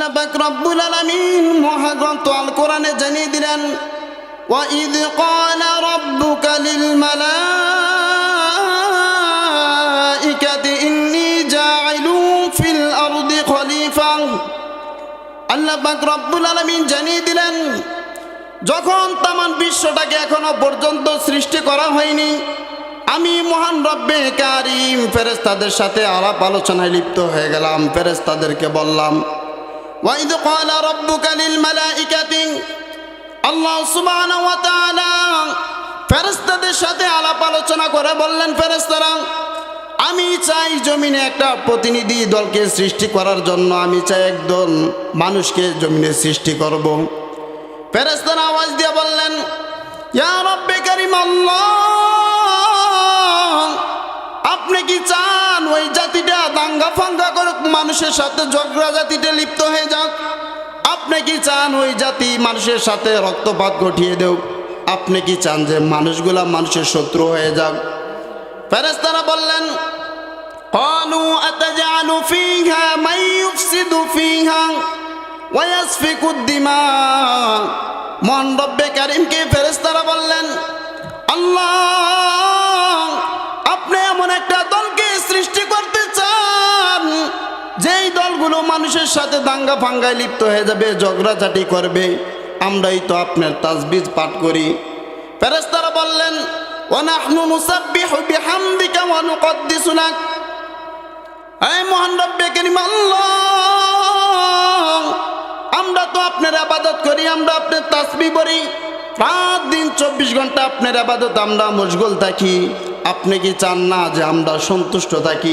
আল্লাহ পাক রব্বুল আলামিন মহাগ্রন্থ আল কোরআনে জানিয়ে দিলেন وَإِذْ قَالَ رَبُّكَ لِلْمَلَائِكَةِ إِنِّي جَاعِلٌ فِي الْأَرْضِ خَلِيفَةً আল্লাহ পাক রব্বুল আলামিন জানিয়ে দিলেন যখন তামান বিশ্বটাকে এখনো পর্যন্ত সৃষ্টি করা হয়নি আমি মহান রব্বে কারিম ফেরেস্তাদের সাথে আলাপ আলোচনায় লিপ্ত হয়ে গেলাম ফেরেস্তাদেরকে বললাম ক্বালা রাব্বুকা লিল মালাইকাতি আল্লাহ সুবহানাহু ওয়া তাআলা সাথে আলাপ আলোচনা করে বললেন, ফেরেশতারা, আমি চাই জমিনে একটা প্রতিনিধি দলকে সৃষ্টি করার জন্য। আমি চাই একদল মানুষকে জমিনে সৃষ্টি করব। ফেরেশতারা আওয়াজ দিয়ে বললেন, ইয়া রব্বে কারীম আল্লাহ, আপনি কি চান ওই মানুষের সাথে ঝগড়া জাতিটা লিপ্ত হয়ে যাক আপনি কি চান ওই জাতি মানুষের সাথে রক্তপাত ঘটিয়ে দেও আপনি কি চান যে মানুষগুলা মানুষের শত্রু হয়ে যাক ফেরেস্তারা বললেন قالوا أتجعل فيها من يفسد فيها ويسفك الدماء মহান রব্বে কারিমকে ফেরেস্তারা বললেন আল্লাহ যেই দলগুলো মানুষের সাথে দাঙ্গা ফাঙ্গায় লিপ্ত হয়ে যাবে, ঝগড়াঝাটি করবে, আমরাই তো আপনার তাজবিজ পাঠ করি। ফেরেস্তারা বললেন আমরা তো আপনার আবাদত করি, আমরা আপনার তাসবি করি রাত দিন চব্বিশ ঘণ্টা আপনার আবাদত, আমরা মশগুল থাকি। আপনি কি চান না যে আমরা সন্তুষ্ট থাকি?